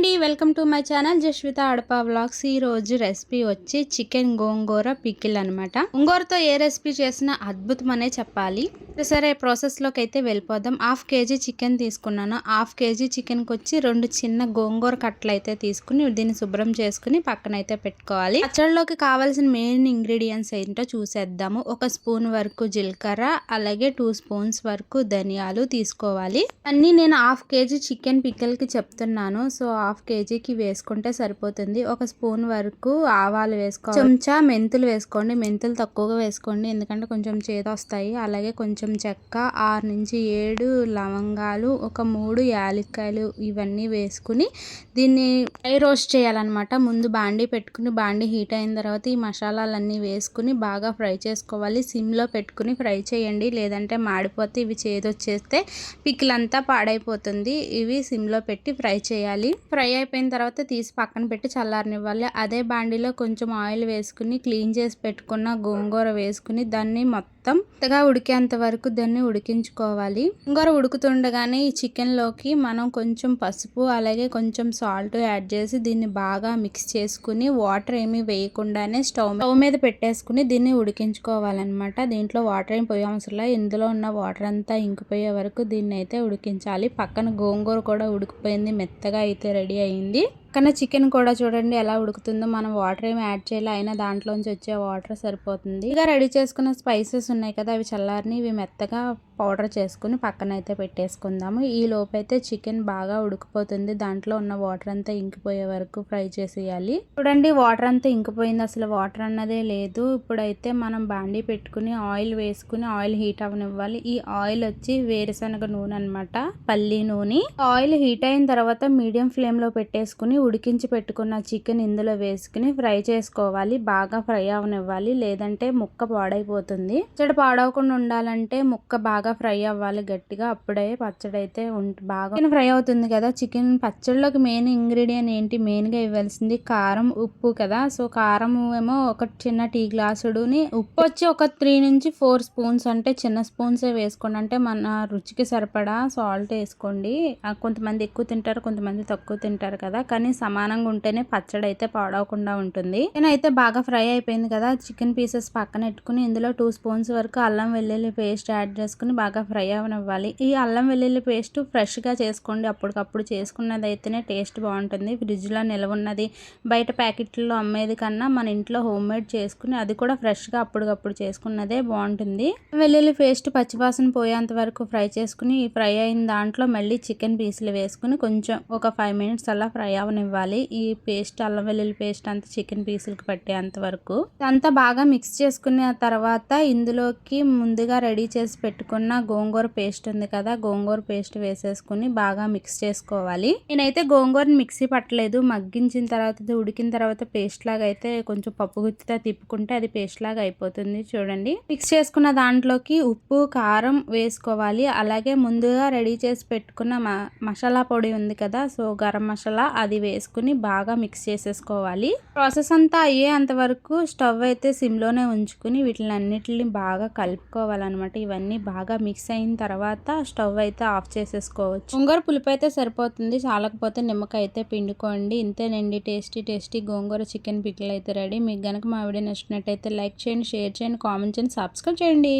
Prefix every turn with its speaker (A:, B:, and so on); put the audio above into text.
A: అండి welcome to my channel Jasvitha Adapa vlogs. ఈ రోజు రెసిపీ వచ్చి చికెన్ గోంగూర పికిల్ అనమాట గోంగూరతో ఏ రెసిపీ చేసినా అద్భుతం అనే చెప్పాలి. సరే ప్రాసెస్లోకి అయితే వెళ్ళిపోదాం. హాఫ్ కేజీ చికెన్ తీసుకున్నాను. హాఫ్ కేజీ చికెన్కి వచ్చి రెండు చిన్న గోంగూర కట్టలు అయితే తీసుకుని దీన్ని శుభ్రం చేసుకుని పక్కన అయితే పెట్టుకోవాలి. పచ్చడిలోకి కావాల్సిన మెయిన్ ఇంగ్రీడియంట్స్ ఏంటో చూసేద్దాము. ఒక స్పూన్ వరకు జీలకర్ర అలాగే టూ స్పూన్స్ వరకు ధనియాలు తీసుకోవాలి. అన్ని నేను హాఫ్ కేజీ చికెన్ పికిల్కి చెప్తున్నాను. సో హాఫ్ కేజీకి వేసుకుంటే సరిపోతుంది. ఒక స్పూన్ వరకు ఆవాలు వేసుకో చెంచా మెంతులు వేసుకోండి. మెంతులు తక్కువగా వేసుకోండి. ఎందుకంటే కొంచెం చేదొస్తాయి అలాగే కొంచెం చెక్క ఆరు నుంచి ఏడు లవంగాలు ఒక మూడు యాలక్కాయలు ఇవన్నీ వేసుకుని దీన్ని ఫ్రై రోస్ట్ చేయాలన్నమాట. ముందు బాండీ పెట్టుకుని బాండీ హీట్ అయిన తర్వాత ఈ మసాలాలన్నీ వేసుకుని బాగా ఫ్రై చేసుకోవాలి. సిమ్లో పెట్టుకుని ఫ్రై చేయండి. లేదంటే మాడిపోతే ఇవి చేదొచ్చేస్తే పిక్కిలంతా పాడైపోతుంది. ఇవి సిమ్లో పెట్టి ఫ్రై చేయాలి. ఫ్రై ఫ్రై అయిపోయిన తర్వాత తీసి పక్కన పెట్టి చల్లారనివ్వాలి. అదే బాండీలో కొంచెం ఆయిల్ వేసుకుని క్లీన్ చేసి పెట్టుకున్న గోంగూర వేసుకుని దాన్ని మొత్తం మొత్తం కొత్తగా ఉడికేంత వరకు దాన్ని ఉడికించుకోవాలి. గోంగూర ఉడుకుతుండగానే ఈ చికెన్లోకి మనం కొంచెం పసుపు అలాగే కొంచెం సాల్ట్ యాడ్ చేసి దీన్ని బాగా మిక్స్ చేసుకుని వాటర్ ఏమీ వేయకుండానే స్టవ్ స్టవ్ మీద పెట్టేసుకుని దీన్ని ఉడికించుకోవాలన్నమాట. దీంట్లో వాటర్ ఏం పోయే అవసరం ఇందులో ఉన్న వాటర్ అంతా ఇంకిపోయే వరకు దీన్ని అయితే ఉడికించాలి. పక్కన గోంగూర కూడా ఉడికిపోయింది. మెత్తగా అయితే రెడీ అయింది. పక్కన చికెన్ కూడా చూడండి ఎలా ఉడుకుతుందో. మనం వాటర్ ఏమి యాడ్ చేయాలి అయినా దాంట్లోంచి వచ్చే వాటర్ సరిపోతుంది. ఇక రెడీ చేసుకున్న స్పైసెస్ ఉన్నాయి కదా అవి చల్లారిని ఇవి మెత్తగా పౌడర్ చేసుకుని పక్కన అయితే పెట్టేసుకుందాము. ఈ లోపైతే చికెన్ బాగా ఉడికిపోతుంది. దాంట్లో ఉన్న వాటర్ అంతా ఇంకిపోయే వరకు ఫ్రై చేసేయాలి. చూడండి వాటర్ అంతా ఇంకిపోయింది. అసలు వాటర్ అన్నదే లేదు. ఇప్పుడైతే మనం బాండీ పెట్టుకుని ఆయిల్ వేసుకుని ఆయిల్ హీట్ అవనివ్వాలి ఈ ఆయిల్ వచ్చి వేరుశనగ నూనె అనమాట పల్లి నూనె. ఆయిల్ హీట్ అయిన తర్వాత మీడియం ఫ్లేమ్లో పెట్టేసుకుని ఉడికించి పెట్టుకున్న చికెన్ ఇందులో వేసుకుని ఫ్రై చేసుకోవాలి. బాగా ఫ్రై అవనివ్వాలి లేదంటే ముక్క పాడైపోతుంది. ఇక్కడ పాడవకుండా ఉండాలంటే ముక్క బాగా ఫ్రై అవ్వాలి గట్టిగా. అప్పుడే పచ్చడి అయితే బాగా చికెన్ ఫ్రై అవుతుంది కదా. చికెన్ పచ్చడిలోకి మెయిన్ ఇంగ్రీడియంట్ ఏంటి? మెయిన్గా ఇవ్వాల్సింది కారం ఉప్పు కదా. సో కారం ఏమో ఒక చిన్న టీ గ్లాసుడుని ఉప్పు వచ్చి ఒక త్రీ నుంచి ఫోర్ స్పూన్స్ అంటే చిన్న స్పూన్సే వేసుకోండి. అంటే మన రుచికి సరిపడా సాల్ట్ వేసుకోండి. కొంతమంది ఎక్కువ తింటారు కొంతమంది తక్కువ తింటారు కదా. కానీ సమానంగా ఉంటేనే పచ్చడి అయితే పాడవకుండా ఉంటుంది. అయితే బాగా ఫ్రై అయిపోయింది కదా. చికెన్ పీసెస్ పక్కన పెట్టుకుని ఇందులో టూ స్పూన్స్ వరకు అల్లం వెల్లుల్లి పేస్ట్ యాడ్ చేసుకుని బాగా ఫ్రై అవనివ్వాలి. ఈ అల్లం వెల్లుల్లి పేస్ట్ ఫ్రెష్గా చేసుకోండి. అప్పటికప్పుడు చేసుకున్నది అయితేనే టేస్ట్ బాగుంటుంది. ఫ్రిడ్జ్లో నిల్వ ఉన్నది బయట ప్యాకెట్లో అమ్మేది కన్నా మన ఇంట్లో హోమ్ మేడ్ చేసుకుని అది కూడా ఫ్రెష్గా అప్పటికప్పుడు చేసుకున్నదే బాగుంటుంది. వెల్లుల్లి పేస్ట్ పచ్చివాసన పోయేంత వరకు ఫ్రై చేసుకుని ఫ్రై అయిన దాంట్లో మళ్ళీ చికెన్ పీసులు వేసుకుని కొంచెం ఒక ఫైవ్ మినిట్స్ అలా ఫ్రై అవనివ్వాలి. ఈ పేస్ట్ అల్లం వెల్లుల్లి పేస్ట్ అంతా చికెన్ పీసులకు పట్టేంత వరకు. అంతా బాగా మిక్స్ చేసుకున్న తర్వాత ఇందులోకి ముందుగా రెడీ చేసి పెట్టుకున్న గోంగూర పేస్ట్ ఉంది కదా గోంగూర పేస్ట్ వేసేసుకుని బాగా మిక్స్ చేసుకోవాలి. నేనైతే గోంగూరని మిక్సీ పట్టలేదు. మగ్గించిన తర్వాత ఉడికిన తర్వాత పేస్ట్ లాగా అయితే కొంచెం పప్పు గుత్తితో తిప్పుకుంటే అది పేస్ట్ లాగా అయిపోతుంది. చూడండి. మిక్స్ చేసుకున్న దాంట్లోకి ఉప్పు కారం వేసుకోవాలి. అలాగే ముందుగా రెడీ చేసి పెట్టుకున్న మసాలా పొడి ఉంది కదా సో గరం మసాలా అది వేసుకుని బాగా మిక్స్ చేసేసుకోవాలి. ప్రాసెస్ అంతా అయ్యే అంతవరకు స్టవ్ అయితే సిమ్లోనే ఉంచుకుని వీటిని అన్నిటిని బాగా కలుపుకోవాలన్నమాట. ఇవన్నీ బాగా బాగా మిక్స్ అయిన తర్వాత స్టవ్ అయితే ఆఫ్ చేసేసుకోవచ్చు. గోంగూర పులుపు అయితే సరిపోతుంది. చాలకపోతే నిమ్మకాయ అయితే పిండుకోండి. ఇంతేనండి. టేస్టీ టేస్టీ గోంగూర చికెన్ పిక్కలు అయితే రెడీ. మీకు కనుక మా వీడియో నచ్చినట్టయితే లైక్ చేయండి షేర్ చేయండి కామెంట్ చేయండి సబ్స్క్రైబ్ చేయండి.